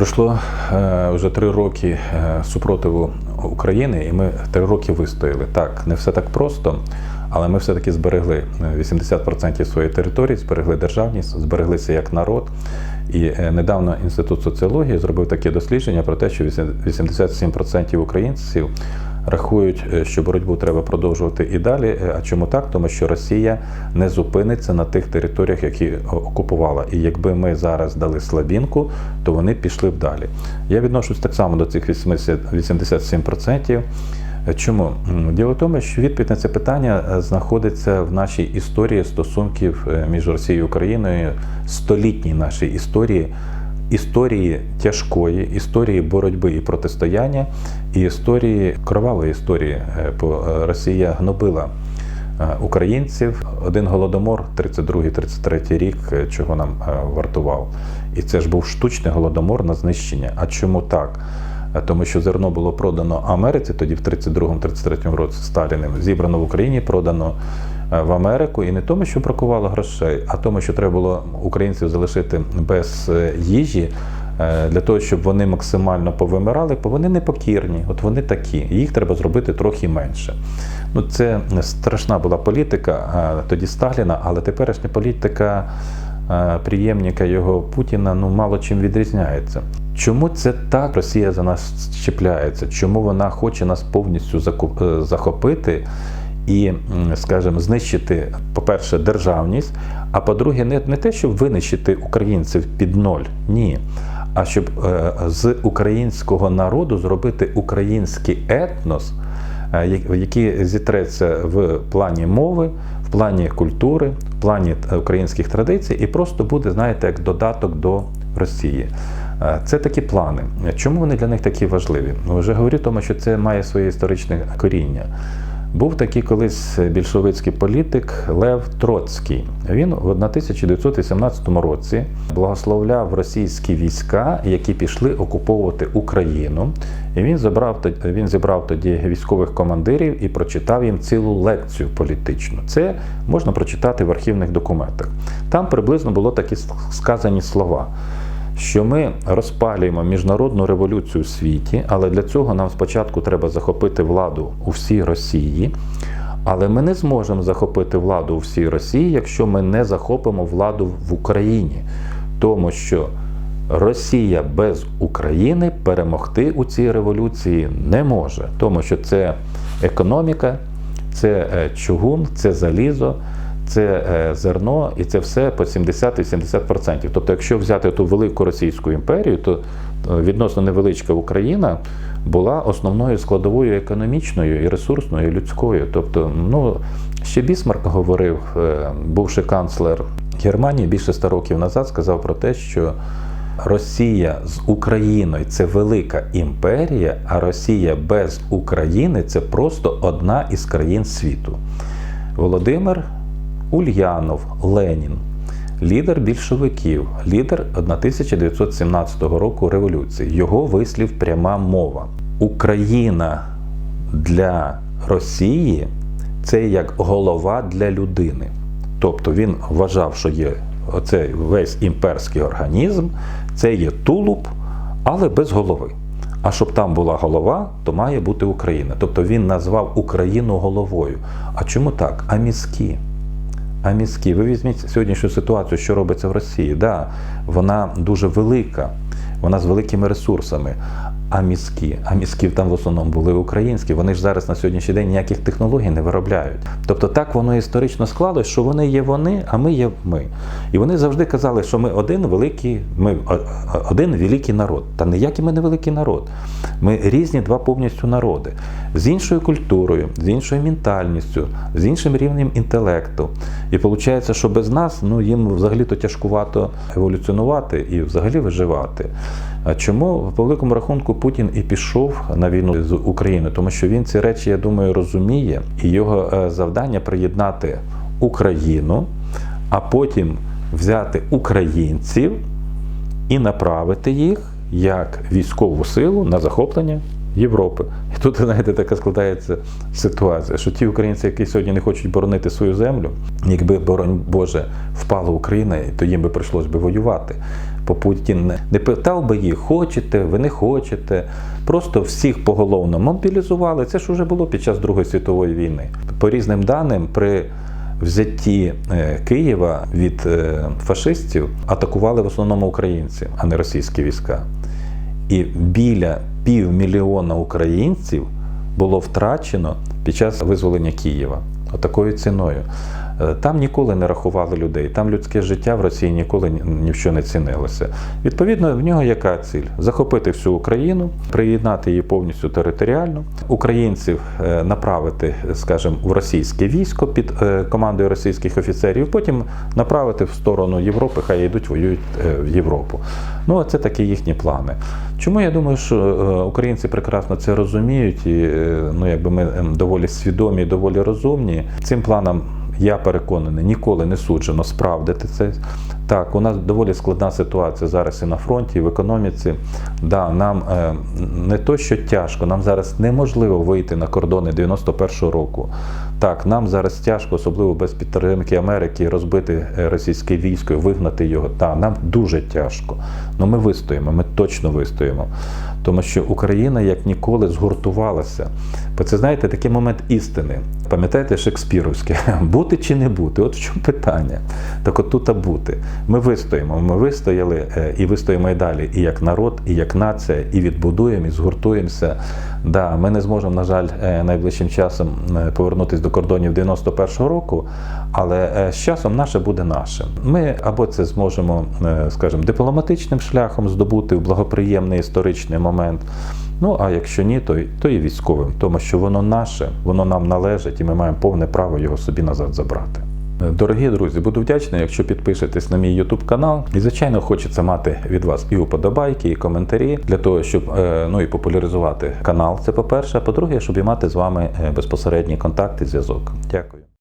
Пройшло е, вже три роки е, супротиву України, і ми три роки вистояли. Так, не все так просто, але ми все-таки зберегли е, 80% своєї території, зберегли державність, збереглися як народ. І е, недавно інститут соціології зробив таке дослідження про те, що 87% українців рахують, е, що боротьбу треба продовжувати і далі. Е, А чому так? Тому що Росія не зупиниться на тих територіях, які окупувала. І якби ми зараз дали слабінку, то вони пішли б далі. Я відношусь так само до цих 80 87%. Е, Чому? Діло в тому, що відповідь на це питання е, знаходиться в нашій історії стосунків е, між Росією і Україною, столітній нашій історії, історії тяжкої, історії боротьби і протистояння, і історії кровавої історії, е, бо е, Росія гнобила е, українців. Один голодомор, 32-33 рік, е, чого нам е, вартував. І це ж був штучний голодомор на знищення. А чому так? Е, Тому що зерно було продано Америці тоді в 32-33 році Сталіним, зібрано в Україні, продано е, в Америку. І не тому, що бракувало грошей, а тому, що треба було українців залишити без е, їжі. е, Для того, щоб вони максимально повимирали, бо вони непокірні, от вони такі, їх треба зробити трохи менше. Ну, це страшна була політика е, тоді Сталіна, але теперішня політика е, приємника його Путіна ну мало чим відрізняється. Чому це так Росія за нас чіпляється? Чому вона хоче нас повністю е, захопити і, скажімо, знищити, по-перше, державність, а по-друге, не, не те, щоб винищити українців під ноль, ні. А щоб е, з українського народу зробити український етнос, е, який зітреться в плані мови, в плані культури, в плані е, українських традицій, і просто буде, знаєте, як додаток до Росії. Це такі плани. Чому вони для них такі важливі? Ну, Вже говорю, тому що це має своє історичне коріння. Був такий колись більшовицький політик Лев Троцький. Він в 1918 році благословляв російські війська, які пішли окуповувати Україну. І він зібрав, тод- він зібрав тоді військових командирів і прочитав їм цілу лекцію політичну. Це можна прочитати в архівних документах. Там приблизно було такі сказані слова що ми розпалюємо міжнародну революцію у світі, але для цього нам спочатку треба захопити владу у всій Росії. Але ми не зможемо захопити владу у всій Росії, якщо ми не захопимо владу в Україні. Тому що Росія без України перемогти у цій революції не може, тому що це економіка, це е, чугун, це залізо, це е, зерно, і це все по 70-80%. Тобто, якщо взяти ту велику Російську імперію, то е, відносно невеличка Україна була основною складовою економічною і ресурсною, і людською. Тобто, ну ще Бісмарк говорив, е, бувши канцлер Германії більше ста років назад, сказав про те, що Росія з Україною це велика імперія, а Росія без України це просто одна із країн світу. Володимир Ульянов Ленін, лідер більшовиків, лідер 1917 року революції. Його вислів пряма мова. Україна для Росії це як голова для людини. Тобто він вважав, що є оцей весь імперський організм, це є тулуб, але без голови. А щоб там була голова, то має бути Україна. Тобто він назвав Україну головою. А чому так? А мізки? А мізки? Ви візьміть сьогоднішню ситуацію, що робиться в Росії. Да, вона дуже велика, вона з великими ресурсами. А мізки, а мізків там в основному були українські. Вони ж зараз на сьогоднішній день ніяких технологій не виробляють. Тобто так воно історично склалось, що вони є вони, а ми є ми. І вони завжди казали, що ми один великий, ми один великий народ. Та ніякий ми не великий народ. Ми різні два повністю народи з іншою культурою, з іншою ментальністю, з іншим рівнем інтелекту. І виходить, що без нас ну їм взагалі-то тяжкувато еволюціонувати і взагалі виживати. Чому по великому рахунку Путін і пішов на війну з Україною? Тому що він ці речі, я думаю, розуміє, і його е, завдання приєднати Україну, а потім взяти українців і направити їх як військову силу на захоплення Європи. І тут, знаєте, така складається ситуація, що ті українці, які сьогодні не хочуть боронити свою землю, якби, боронь Боже, впала Україна, то їм би прийшлось воювати. Путін не- не питав би їх, хочете, ви не хочете. Просто всіх поголовно мобілізували. Це ж вже було під час Другої світової війни. По різним даним, при взятті е, Києва від е, фашистів атакували в основному українці, а не російські війська. І біля півмільйона українців було втрачено під час визволення Києва отакою ціною. Е, Там ніколи не рахували людей, там людське життя в Росії ніколи ні- в що не цінилося. Відповідно, в нього яка ціль? Захопити всю Україну, приєднати її повністю територіально, українців е, направити, скажімо, в російське військо під е, командою російських офіцерів, потім направити в сторону Європи, хай йдуть воюють в Європу. Ну, це такі їхні плани. Чому я думаю, що українці прекрасно це розуміють, і ну, якби ми ем, доволі свідомі, доволі розумні. Цим планам я переконаний, ніколи не суджено справдити це. Так, у нас доволі складна ситуація зараз і на фронті, і в економіці. Да, нам е, не то, що тяжко, нам зараз неможливо вийти на кордони 91-го року. Так, нам зараз тяжко, особливо без підтримки Америки, розбити е, російське військо, вигнати його. Так, нам дуже тяжко. Але ми вистоїмо, ми точно вистоїмо. Тому що Україна як ніколи згуртувалася. Бо це знаєте такий момент істини. Пам'ятаєте Шекспіровське? Бути чи не бути? От в чому питання. Так от тут а бути. Ми вистоїмо. Ми вистояли е, і вистоїмо і далі. І як народ, і як нація, і відбудуємо, і згуртуємося. Да, ми не зможемо, на жаль, е, найближчим часом е, повернутися до кордонів 91-го року, але з часом наше буде наше. Ми або це зможемо, скажімо, дипломатичним шляхом здобути в благоприємний історичний момент. Ну а якщо ні, то, то і військовим, тому що воно наше, воно нам належить, і ми маємо повне право його собі назад забрати. Дорогі друзі, буду вдячний, якщо підпишетесь на мій YouTube канал. І звичайно, хочеться мати від вас і уподобайки, і коментарі для того, щоб е, ну і популяризувати канал. Це по-перше. А по-друге, щоб і мати з вами е, безпосередній контакт і зв'язок. Дякую.